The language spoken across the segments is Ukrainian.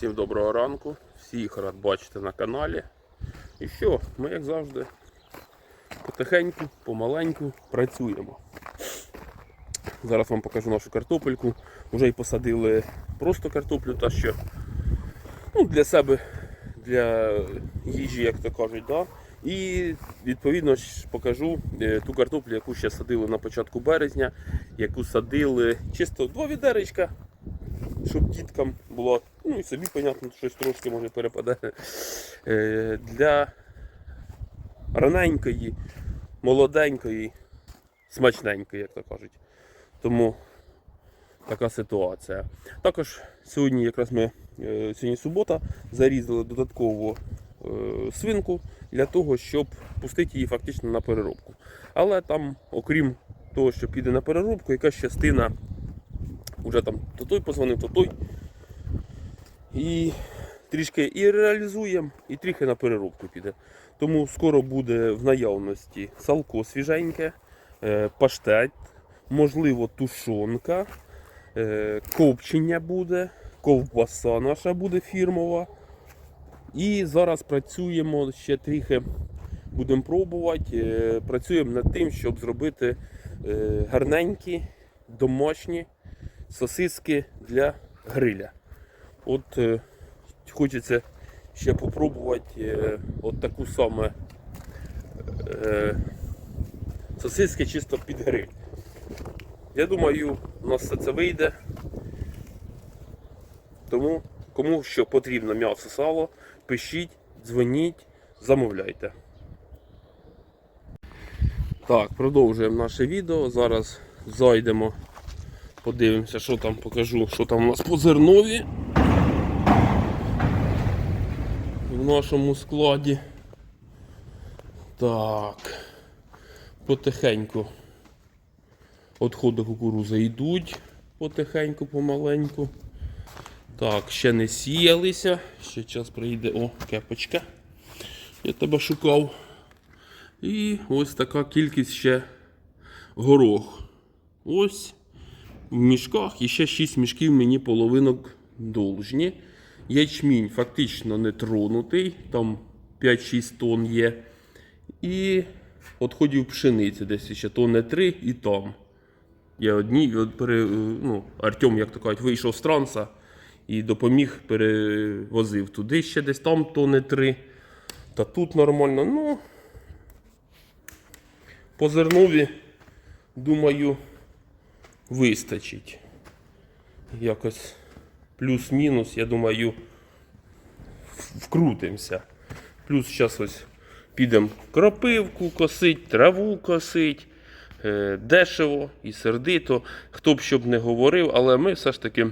Всім доброго ранку, всіх рад бачити на каналі. І що, ми як завжди потихеньку, помаленьку працюємо. Зараз вам покажу нашу картопельку. Вже й посадили просто картоплю, та що ну, для себе, для їжі, як то кажуть. Да? І відповідно ж покажу е, ту картоплю, яку ще садили на початку березня, яку садили чисто два відеречка, щоб діткам було, ну і собі, понятно, щось трошки може перепаде. Е, Для раненької, молоденької, смачненької, як то кажуть. Тому така ситуація. Також сьогодні, якраз ми е, сьогодні субота, зарізали додатково е, свинку для того, щоб пустити її фактично на переробку. Але там, окрім того, що піде на переробку, якась частина вже там то той позвонив, то той. І трішки і реалізуємо, і трохи на переробку піде. Тому скоро буде в наявності салко свіженьке, е, паштет, можливо, тушонка, е, копчення буде, ковбаса наша буде фірмова. І зараз працюємо ще трохи, будемо пробувати. е, Працюємо над тим, щоб зробити гарненькі домашні сосиски для гриля. От е, хочеться ще попробувати е, от таку саме е, сосиски чисто під гриль. Я думаю, у нас все це вийде. Тому кому що потрібно м'ясо сало, пишіть, дзвоніть, замовляйте. Так, продовжуємо наше відео. Зараз зайдемо, подивимося, що там покажу, що там у нас по зернові в нашому складі. Так, потихеньку Отходи кукурузи йдуть потихеньку, помаленьку. Так, ще не сіялися. Ще час прийде. О, кепочка. Я тебе шукав. І ось така кількість ще горох. Ось мішках і ще 6 мішків мені половинок должні. Ячмінь фактично не тронутий, там 5-6 тонн є. І відходів пшениці десь ще тонни 3 і там. Я одні, пере, ну, Артем, як то кажуть, вийшов з транса і допоміг, перевозив туди ще десь там тони три. Та тут нормально. Ну, по зернові, думаю, вистачить. Якось плюс-мінус, я думаю, вкрутимося. Плюс зараз ось підемо кропивку косить, траву косить. Е, дешево і сердито, хто б щоб не говорив, але ми все ж таки е,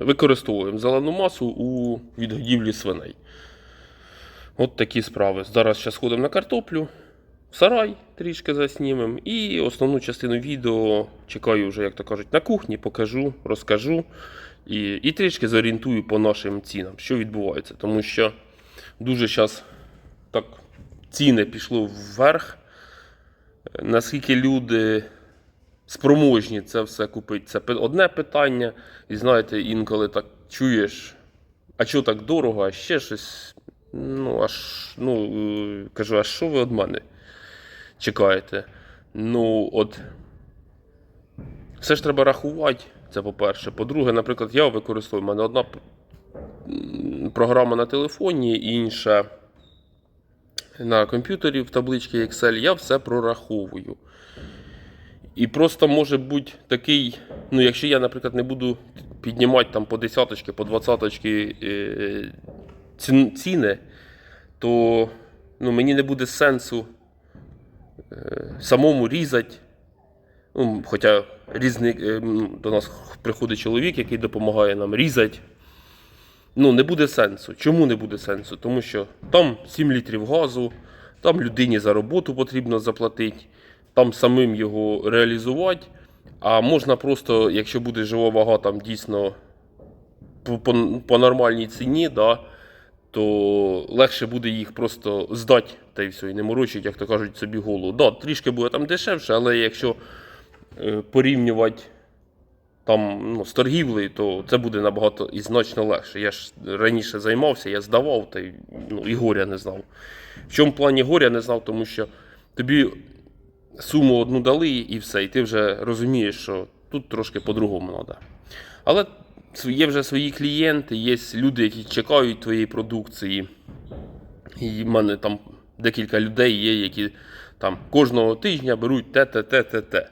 використовуємо зелену масу у відгодівлі свиней. От такі справи. Зараз ще сходимо на картоплю, сарай трішки заснімемо. І основну частину відео чекаю вже, як то кажуть, на кухні, покажу, розкажу. І, і трішки зорієнтую по нашим цінам, що відбувається. Тому що дуже зараз так ціни пішли вверх наскільки люди спроможні це все купити. Це одне питання. І знаєте, інколи так чуєш, а чого так дорого, а ще щось. Ну, аж, ну, е, кажу, а що ви від мене чекаєте? Ну, от. Все ж треба рахувати, це по-перше. По-друге, наприклад, я використовую, в мене одна програма на телефоні, інша на комп'ютері в табличці Excel, я все прораховую. І просто може бути такий, ну якщо я, наприклад, не буду піднімати там по десяточки, по двадцяточки е, ціни, то ну, мені не буде сенсу самому різати. Ну, хоча різник, е, до нас приходить чоловік, який допомагає нам різати. Ну, не буде сенсу. Чому не буде сенсу? Тому що там 7 літрів газу, там людині за роботу потрібно заплатити, там самим його реалізувати. А можна просто, якщо буде жива вага, там дійсно по, по, по нормальній ціні, да, то легше буде їх просто здати та й все, і не морочить, як то кажуть, собі голову. Да, трішки буде там дешевше, але якщо е, порівнювати там ну, з торгівлею, то це буде набагато і значно легше. Я ж раніше займався, я здавав, та й, ну, і горя не знав. В чому плані горя не знав, тому що тобі суму одну дали і все, і ти вже розумієш, що тут трошки по-другому треба. Але є вже свої клієнти, є люди, які чекають твоєї продукції. І в мене там декілька людей є, які там кожного тижня беруть те, те, те, те, те.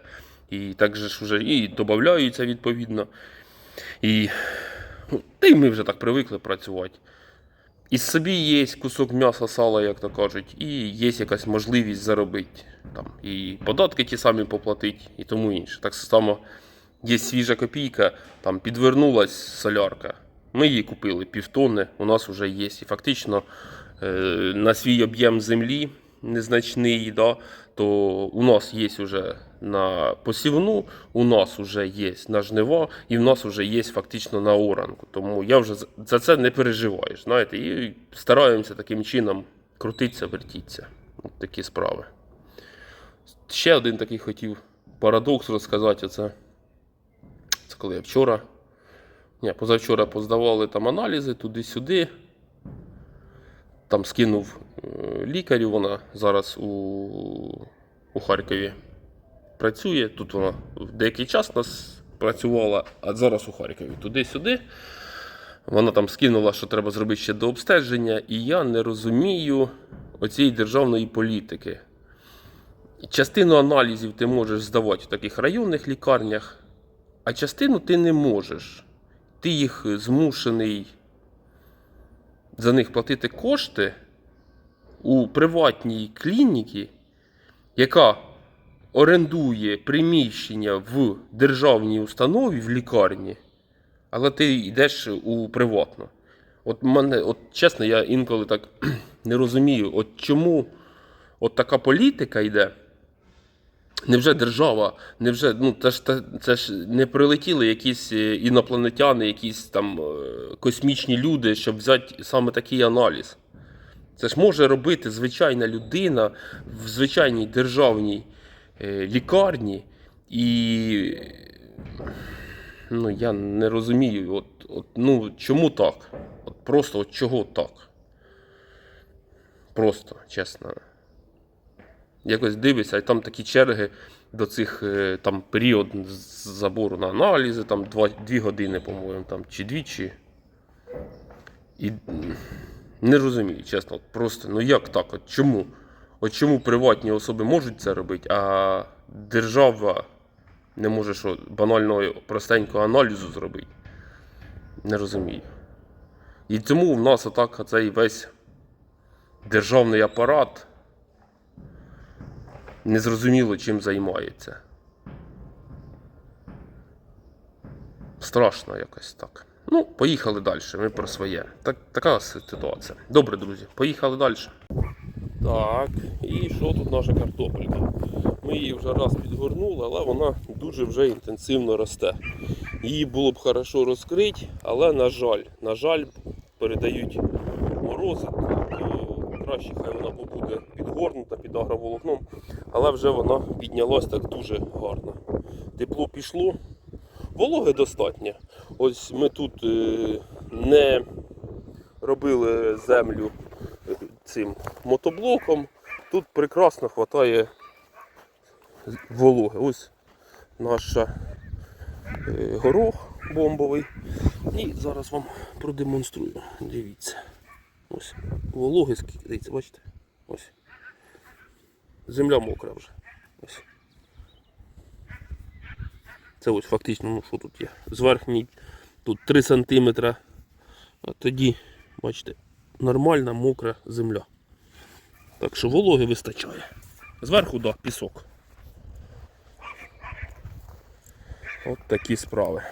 І так же ж вже і додаються відповідно. І ну, та й ми вже так привикли працювати. І собі є кусок м'яса, сала, як то кажуть, і є якась можливість заробити. Там, і податки ті самі поплатити, і тому інше. Так само є свіжа копійка, там підвернулась солярка. Ми її купили півтонни, у нас вже є. І фактично на свій об'єм землі незначний, да, то у нас є вже на посівну, у нас вже є на жниво, і в нас вже є фактично на оранку. Тому я вже за- це не переживаю. Знаєте, і стараємося таким чином крутитися, вертітися. От такі справи. Ще один такий хотів парадокс розказати. Оце, це коли я вчора. Ні, позавчора поздавали там аналізи туди-сюди. Там скинув е, лікарю, вона зараз у, у Харкові працює. Тут вона в деякий час нас працювала, а зараз у Харкові туди-сюди. Вона там скинула, що треба зробити ще до обстеження, і я не розумію оцієї державної політики. Частину аналізів ти можеш здавати в таких районних лікарнях, а частину ти не можеш. Ти їх змушений за них платити кошти у приватній клініці, яка орендує приміщення в державній установі в лікарні, але ти йдеш у приватну. От мене, от чесно, я інколи так не розумію, от чому от така політика йде. Невже держава, невже ну це ж це ж не прилетіли якісь е, інопланетяни, якісь там е, космічні люди, щоб взяти саме такий аналіз. Це ж може робити звичайна людина в звичайній державній е, лікарні, і ну, я не розумію, от, от, ну, чому так? От просто от чого так? Просто, чесно якось дивишся, і там такі черги до цих е, там період забору на аналізи, там 2 години, по-моєму, там, чи дві, чи. І не розумію, чесно, от просто, ну як так? От чому? От чому приватні особи можуть це робити, а держава не може що банального простенького аналізу зробити? Не розумію. І тому в нас отак цей весь державний апарат незрозуміло чим займається. Страшно якось так. Ну, поїхали далі. Ми про своє. Так, така ситуація. Добре, друзі, поїхали далі. Так, і що тут наша картопелька? Ми її вже раз підгорнули, але вона дуже вже інтенсивно росте. Її було б хорошо розкрити, але на жаль, на жаль, передають морози, то краще хай вона побуде підгорнута під агроволокном, але вже вона піднялась так дуже гарно. Тепло пішло, вологи достатньо. Ось ми тут е, не робили землю е, цим мотоблоком. Тут прекрасно вистачає вологи. Ось наша е, горох бомбовий. І зараз вам продемонструю. Дивіться. Ось вологи скільки, дивіться, бачите? Ось. Земля мокра вже. Ось. Це ось фактично, ну що тут є? З верхній тут 3 см. А тоді, бачите, нормальна мокра земля. Так що вологи вистачає. Зверху, да, пісок. От такі справи.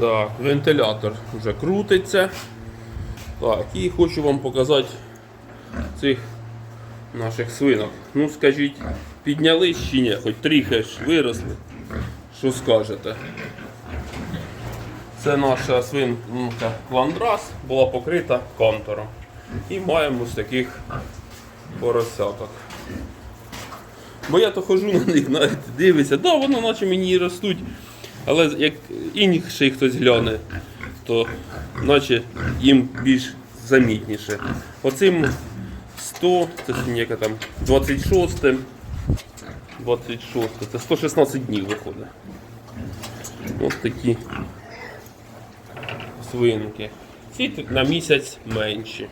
Так, вентилятор вже крутиться. Так, і хочу вам показати цих наших свинок. Ну скажіть, піднялись чи ні? Хоч трохи ж виросли. Що скажете? Це наша свинка ландрас була покрита контуром. І маємо ось таких поросяток. Бо я то хожу на них, знаєте, дивися, да, воно наче мені і ростуть. Але як інший хтось гляне, то наче їм більш замітніше. Оцим 100, це яка там 26, 26, це 116 днів виходить. Ось такі свинки. Ці на місяць менші.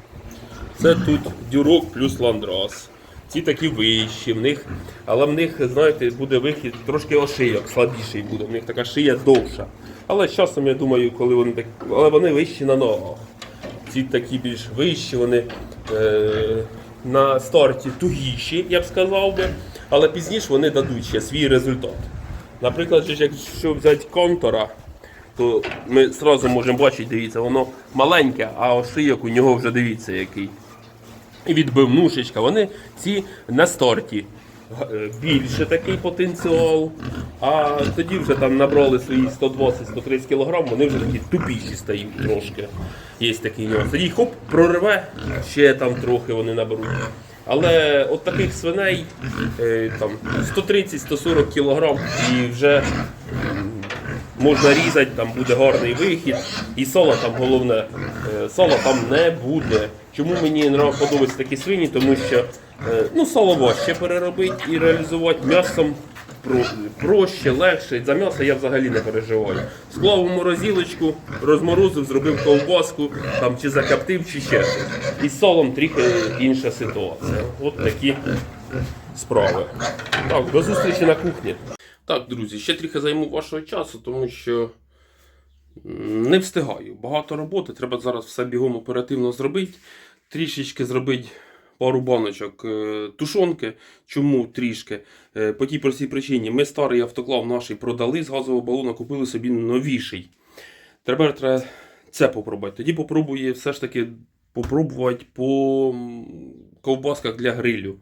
Це тут дюрок плюс ландрас. Ці такі вищі, в них, але в них, знаєте, буде вихід трошки ошийок, слабіший буде. В них така шия довша. Але з часом, я думаю, коли вони так. Але вони вищі на ногах. Ці такі більш вищі, вони е, на старті тугіші, я б сказав би, але пізніше вони дадуть ще свій результат. Наприклад, якщо взяти контора, то ми одразу можемо бачити, дивіться, воно маленьке, а ошийок у нього вже дивіться який. І відбивнушечка, вони ці на старті. Е, Більше такий потенціал, а тоді вже там набрали свої 120-130 кг, вони вже такі тупіші стають трошки. Є такий нюанс. Тоді хоп, прорве, ще там трохи вони наберуть. Але от таких свиней е, там 130-140 кг і вже можна різати, там буде гарний вихід. І сола там головне, е, сола там не буде. Чому мені подобаються такі свині? Тому що е, ну, соло важче переробити і реалізувати м'ясом проще, легше. За м'ясо я взагалі не переживаю. Склав у морозилочку, розморозив, зробив ковбаску там, чи закоптив, чи ще щось. І з солом трохи інша ситуація. От такі справи. Так, до зустрічі на кухні. Так, друзі, ще трохи займу вашого часу, тому що не встигаю. Багато роботи. Треба зараз все бігом оперативно зробити. Трішечки зробити пару баночок е, тушонки. Чому трішки? Е, По тій простій причині. Ми старий автоклав наш продали з газового балона, купили собі новіший. Тепер треба це попробувати. Тоді попробую все ж таки попробувати по ковбасках для грилю.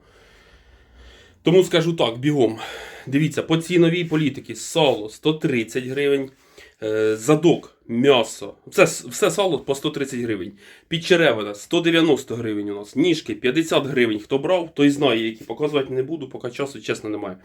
Тому скажу так, бігом. Дивіться, по ціновій політики сало 130 гривень, задок, м'ясо. Все, все сало по 130 гривень. Підчеревина 190 гривень у нас. Ніжки 50 гривень. Хто брав, той знає, які показувати не буду, поки часу чесно немає.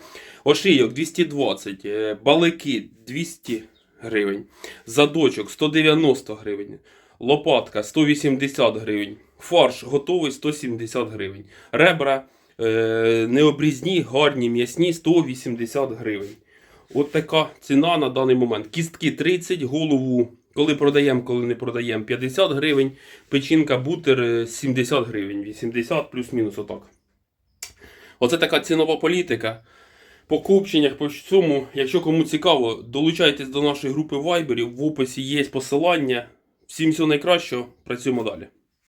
Ошийок 220, е, балики 200 гривень. Задочок 190 гривень. Лопатка 180 гривень. Фарш готовий 170 гривень. Ребра е, необрізні, гарні, м'ясні 180 гривень. От така ціна на даний момент. Кістки 30, голову, коли продаємо, коли не продаємо 50 гривень. Печінка бутер е, 70 гривень. 80 плюс-мінус отак. Оце така цінова політика. По купченнях, по цьому, якщо кому цікаво, долучайтесь до нашої групи Viber, в описі є посилання. Всім всього найкращого, працюємо далі.